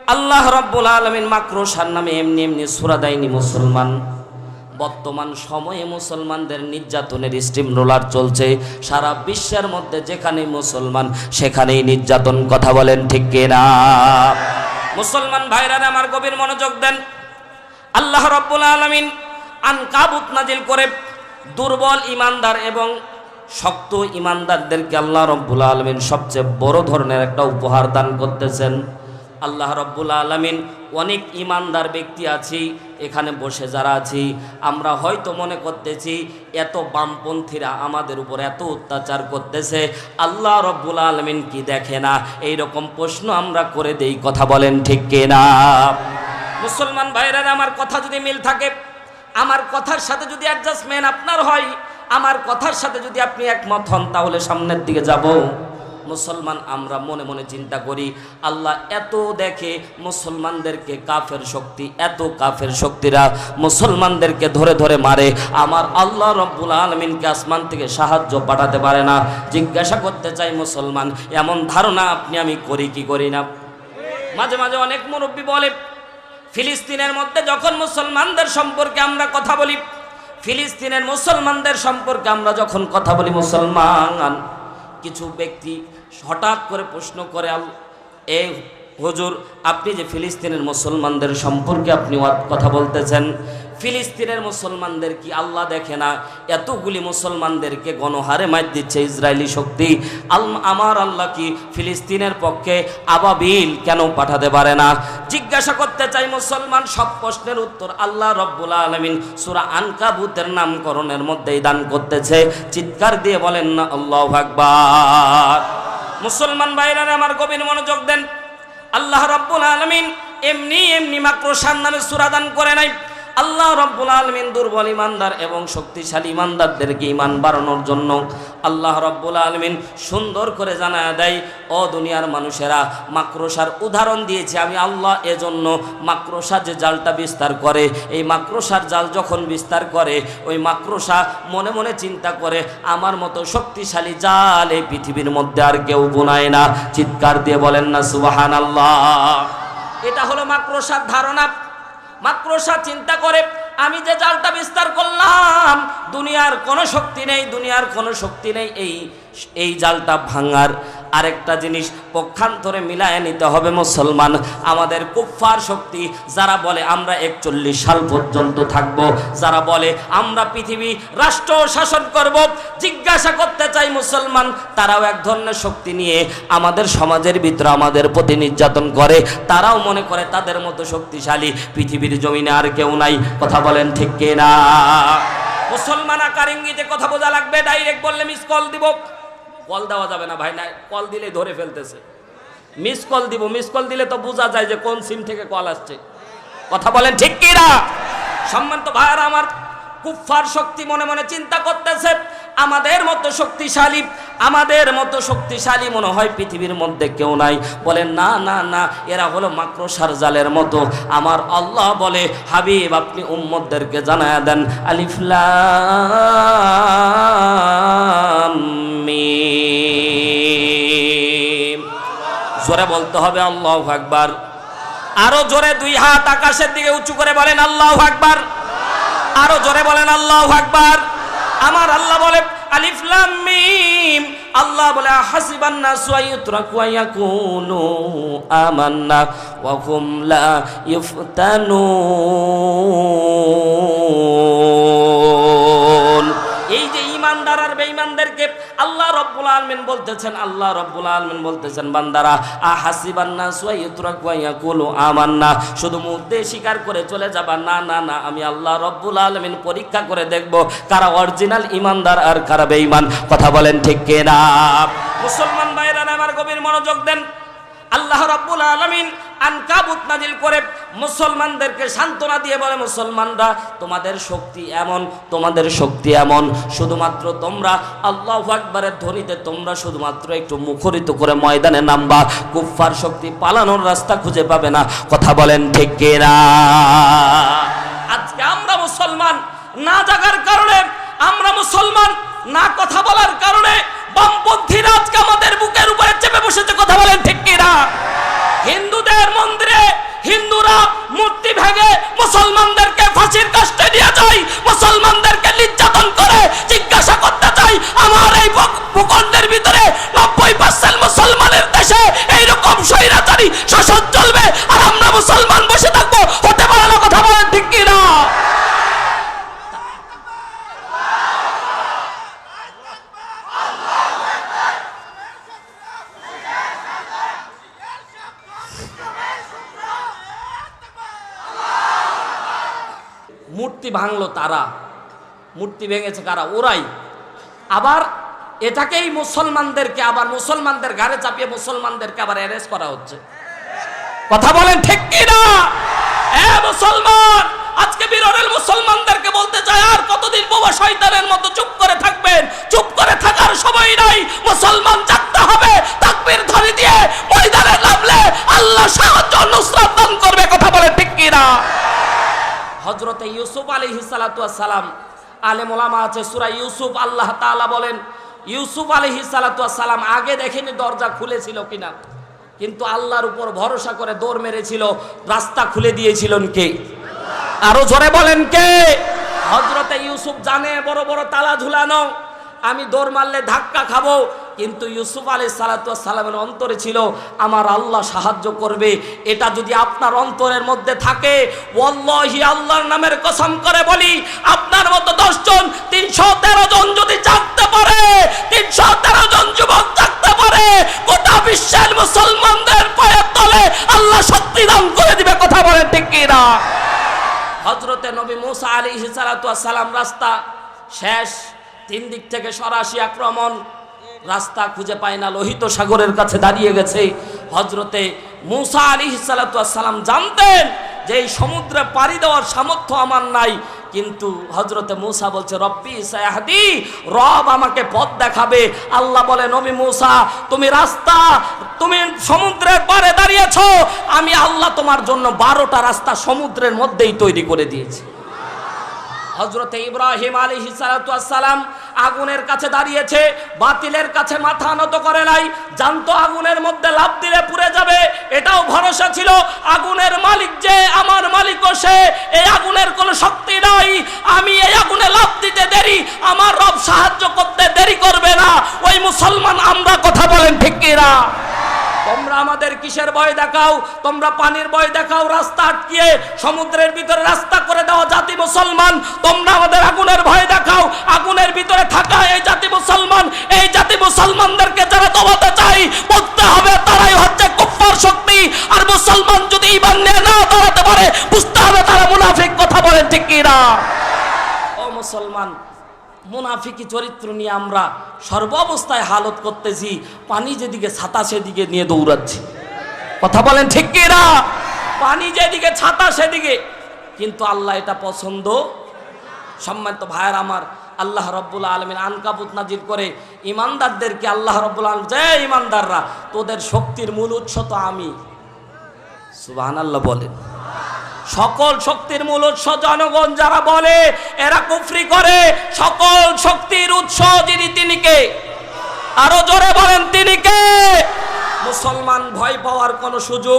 আল্লাহ রব্বুল আলমিন মাকড়সার নামে এমনি এমনি সুরা দেয়নি মুসলমান। বর্তমান সময়ে মুসলমানদের নির্যাতনের স্টিম রোলার চলছে। সারা বিশ্বের মধ্যে যেখানে মুসলমান, সেখানেই নির্যাতন। কথা বলেন ঠিক কিনা? মুসলমান ভাইরা আমার গভীর মনোযোগ দেন। আল্লাহ রব্বুল আলমিন আন কাবুত নাজিল করে দুর্বল ইমানদার এবং শক্ত ইমানদারদেরকে আল্লাহ রব্বুল আলমিন সবচেয়ে বড় ধরনের একটা উপহার দান করতেছেন। আল্লাহ রব্বুল আলমিন অনেক ইমানদার ব্যক্তি আছি, এখানে বসে যারা আছি, আমরা হয়তো মনে করতেছি এত বামপন্থীরা আমাদের উপর এত অত্যাচার করতেছে, আল্লাহ রব্বুল আলমিন কি দেখে না? এই রকম প্রশ্ন আমরা করে দেই, কথা বলেন ঠিক কিনা? মুসলমান ভাইরা আমার কথা যদি মিল থাকে, আমার কথার সাথে যদি অ্যাডজাস্টমেন্ট আপনার হয়, আমার কথার সাথে যদি আপনি একমত হন, তাহলে সামনের দিকে যাব। মুসলমান, আমরা মনে মনে চিন্তা করি, আল্লাহ এত দেখে মুসলমানদেরকে কাফের শক্তি, এত কাফের শক্তিরা মুসলমানদেরকে ধরে ধরে মারে। আমার আল্লাহ রব্বুল আলমিনকে আসমান থেকে সাহায্য পাঠাতে পারে না। জিজ্ঞাসা করতে চাই মুসলমান, এমন ধারণা আপনি আমি করি কি করি না? মাঝে মাঝে অনেক মুরব্বী বলে, ফিলিস্তিনের মধ্যে যখন মুসলমানদের সম্পর্কে আমরা কথা বলি, ফিলিস্তিনের মুসলমানদের সম্পর্কে আমরা যখন কথা বলি, মুসলমান, কিছু ব্যক্তি হঠাৎ করে প্রশ্ন করে এ হুজুর, আপনি যে ফিলিস্তিনের মুসলমানদের সম্পর্কে আপনি কথা বলতেছেন, ফিলিস্তিনের মুসলমানদের কি আল্লাহ দেখে না? এতগুলি মুসলমানদেরকে গণহারে মার দিচ্ছে ইসরায়েলি শক্তি। আল, আমার আল্লাহ কি ফিলিস্তিনের পক্ষে আবাবিল কেন পাঠাতে পারে না? জিজ্ঞাসা করতে চাই মুসলমান, সব প্রশ্নের উত্তর আল্লাহ রব্বুল আলমিন সুরা আনকাবুতের নামকরণের মধ্যেই দান করতেছে। চিৎকার দিয়ে বলেন না, আল্লাহ আকবার। মুসলমান ভাইরা আমার গভীর মনোযোগ দেন। আল্লাহ রব্বুল আলমিন এমনি এমনি মাত্র সান্নামে সুরাদান করে নাই। আল্লাহ রব্বুল আলমিন দুর্বল ইমানদার এবং শক্তিশালী ইমানদারদেরকে ইমান বাড়ানোর জন্য আল্লাহ রব্বুল আলমিন সুন্দর করে জানা দেয়, ও দুনিয়ার মানুষেরা, মাকড়সার উদাহরণ দিয়েছে আমি আল্লাহ, এজন্য মাকড়সা যে জালটা বিস্তার করে, এই মাকড়সার জাল যখন বিস্তার করে, ওই মাকড়সা মনে মনে চিন্তা করে, আমার মতো শক্তিশালী জাল এই পৃথিবীর মধ্যে আর কেউ বোনায় না। চিৎকার দিয়ে বলেন না সুবাহান আল্লাহ এটা হলো মাকড়সার ধারণা। মাকড়সা চিন্তা করে, আমি যে জালটা বিস্তার করলাম, দুনিয়ার কোনো শক্তি নেই, দুনিয়ার কোনো শক্তি নেই, এই এই জালটা ভাঙার। আরেকটা জিনিস পক্ষান্তরে মিলায় নিতে হবে মুসলমান। আমাদের কুফফার শক্তি, যারা বলে আমরা একচল্লিশ সাল পর্যন্ত থাকব, যারা বলে আমরা পৃথিবী রাষ্ট্র শাসন করব, জিজ্ঞাসা করতে চাই মুসলমান, তারাও এক ধরনের শক্তি নিয়ে আমাদের সমাজের ভিতরে আমাদের প্রতি নির্যাতন করে। তারাও মনে করে তাদের মতো শক্তিশালী, পৃথিবীর জমিনে আর কেউ নাই। কথা বলেন ঠিক না মুসলমান আকার ইঙ্গিতে কথা বোঝা লাগবে, ডাইরেক্ট বললে মিস কল দিব। কল দেওয়া যাবে না ভাই, না, কল দিলেই ধরে ফেলতেছে। মিস কল দিব মিস কল দিলে তো বোঝা যায় যে কোন সিম থেকে কল আসছে। কথা বলেন ঠিক কি না? সম্মানিত ভাইয়ার, আমার কুফফার শক্তি মনে মনে চিন্তা করতেছে। আমাদের মতো শক্তিশালী আমাদের মতো শক্তিশালী মনে হয় পৃথিবীর মধ্যে কেউ নাই। বলেন, না না না, এরা হলো মাকড়সার জালের মতো। আমার আল্লাহ বলে, হাবিব, আপনি উম্মদদেরকে জানায় দেন আলিফলাম মিম। জোরে বলতে হবে আল্লাহ আকবার। আরও জোরে দুই হাত আকাশের দিকে উঁচু করে বলেন আল্লাহ আকবার। আরও জোরে বলেন আল্লাহ আকবার। আমার আল্লাহ বলে আলিফ লাম মিম। আল্লাহ বলে হাসিবান নাসু আইয়ুতরাকু আয়াকুনু আমান্না ওয়া হুম লা ইফতানুন। ইমানদার আর বেঈমানদেরকে আল্লাহ রব্বুল আলমিন বলতেছেন, আল্লাহ রব্বুল আলমিন বলতেছেন, বান্দারা আ শুধু স্বীকার করে চলে যাবা, না না না, আমি আল্লাহ রব্বুল আলমিন পরীক্ষা করে দেখব কারা অরিজিনাল ইমানদার আর কারা বেঈমান। কথা বলেন ঠিক কিনা? মুসলমান ভাইরা আমার গভীর মনোযোগ দেন। আল্লাহ রাব্বুল আলামিন আনকাবুত নাজিল করে মুসলমানদেরকে সান্ত্বনা দিয়ে বলে, মুসলমানরা, তোমাদের শক্তি এমন, তোমাদের শক্তি এমন। শুধুমাত্র তোমরা, আল্লাহ আকবরের ধ্বনিতে তোমরা শুধুমাত্র একটু মুখরিত করে ময়দানে নামবা। কুফফার শক্তি পালানোর রাস্তা খুঁজে পাবে না। কথা বলেন ঠিক কিনা? আজকে আমরা মুসলমান না জাগার কারণে, আমরা মুসলমান না কথা বলার কারণে বামপন্থীরা আজকে আমাদের বুকের উপরে চেপে বসেছে কথা বলেন ঠিক কিনা হিন্দুদের মন্দিরে হিন্দুরা মূর্তি ভেঙে মুসলমানদেরকে ফাঁসির কাস্টে দিয়ে যায়, মুসলমানদেরকে নির্যাতন করে, জিজ্ঞাসা করতে চাই আমার এই ভূখণ্ডের ভিতরে নব্বই পার্সেন্ট মুসলমানের দেশে এইরকম স্বৈরাচারী শাসন চলবে আর আমরা মুসলমান বসে থাকব হতে পারে না কথা বলেন ঠিক কিনা মূর্তি ভাঙলো তারা। মূর্তি ভেঙেছে কারা? ওরাই। আবার এটাকেই মুসলমানদেরকে, আবার মুসলমানদের ঘাড়ে চাপিয়ে মুসলমানদেরকে আবার অ্যারেস্ট করা হচ্ছে। কথা বলেন ঠিক কি না এ মুসলমান, আজকে বিরোধের মুসলমানদেরকে বলতে চাই, আর কতদিন বাবা শয়তানের মতো চুপ করে থাকবেন? চুপ করে থাকার সময় নাই। মুসলমান জাগতে হবে, তাকবীর ধরে দিয়ে ময়দানে নামলে আল্লাহ সাহায্য নুসরাত দান করবে। হজরতে ইউসুফ আলী সালাম আলেম ওলামা আছে, সুরা ইউসুফ, আল্লাহ তাআলা বলেন, ইউসুফ আলী সালাম আগে দেখেনি দরজা খুলেছিল কিনা, কিন্তু আল্লাহর উপর ভরসা করে দৌড় মেরেছিল, রাস্তা খুলে দিয়েছিলেন কে? আরও জোরে বলেন কে? হজরতে ইউসুফ জানে, বড় বড় তালা ঝুলানো, আমি দৌড় মারলে ধাক্কা খাব কিন্তু ইউসুফ আলী সালামের অন্তরে ছিল, আমার আল্লাহ সাহায্য করবে। এটা যদি আপনার অন্তরের মধ্যে থাকে, ওয়াল্লাহি আল্লাহর নামের কসম করে বলি, আপনার মতো দশজন তিনশো তেরো জন যদি জাগতে পারে, তিনশো তেরো জন যুবক জাগতে পারে, গোটা বিশ্বের মুসলমানদের পায়ের তলে আল্লাহ সত্যি দান করে দিবে। কথা বলেন ঠিক কিনা হজরতে নবী মুসা আলী সালাম রাস্তা শেষ, তিন দিক থেকে সরাসি আক্রমণ। রাস্তা খুঁজে পায় না, লোহিত সাগরের কাছে দাঁড়িয়ে গেছে। হজরতে মুসা আলী সালাম জানতেন যে এই সমুদ্রে পাড়ি দেওয়ার সামর্থ্য আমার নাই। কিন্তু হজরতে মুসা বলছে, রব্বি সায়াহাদি, রব আমাকে পথ দেখাবে। আল্লাহ বলে নবী মুসা, তুমি রাস্তা, তুমি সমুদ্রের পারে দাঁড়িয়েছ। আমি আল্লাহ তোমার জন্য বারোটা রাস্তা সমুদ্রের মধ্যেই তৈরি করে দিয়েছি। হজরতে ইব্রাহিম আলী সালাম আগুনের কাছে দাঁড়িয়েছে, বাতিলের কাছে মাথা নত করে নাই, জানতো আগুনের মধ্যে লাভ দিলে পুড়ে যাবে, এটাও ভরসা ছিল, আগুনের মালিক যে, আমার মালিকও সে, এই আগুনের কোনো শক্তি নাই, আমি এই আগুনে লাভ দিতে দেরি, আমার রব সাহায্য করতে দেরি করবে না, ওই মুসলমান আমরা কথা বলেন ঠিক কিনা? তোমরা আমাদের কিসের ভয় দেখাও? তোমরা পানির ভয় দেখাও, রাস্তা আটকিয়ে সমুদ্রের ভিতরে রাস্তা করে দেওয়া জাতি মুসলমান। তোমরা আমাদের আগুনের ভয় দেখাও, আগুনের ভিতরে থাকা এই জাতি মুসলমান। এই জাতি মুসলমানদেরকে যারা দমাতে চাই বলতে হবে, তারাই হচ্ছে কুফার শক্তি। আর মুসলমান যদি ইমান নিয়ে না দাঁড়াতে পারে, বুঝতে হবে তারা মুনাফিক, কথা বলেন ঠিক কিনা? ও মুসলমান মুনাফিকি চরিত্র নিয়ে আমরা সর্ব অবস্থায় হালত করতেছি, পানি যেদিকে ছাতা সেদিকে নিয়ে দৌড়াচ্ছি। কথা বলেন ঠিক কি না? পানি যেদিকে ছাতা সেদিকে। কিন্তু আল্লাহ এটা পছন্দ। সম্মানিত ভাইয়ের আমার, আল্লাহ রব্বুল আলমিন আনকাবুত নাজির করে ইমানদারদেরকে আল্লাহ রব্বুল আলম যে ইমানদাররা, তোদের শক্তির মূল উৎস তো আমি। সুবাহ আল্লাহ বলেন। সকল শক্তির মূল উৎস জনগণ যারা বলে, এরা কুফরি করে, সকল শক্তির উৎস যিনি তিনি কে? আরও জোরে বলেন, তিনি কে? মুসলমান ভয় পাওয়ার কোনো সুযোগ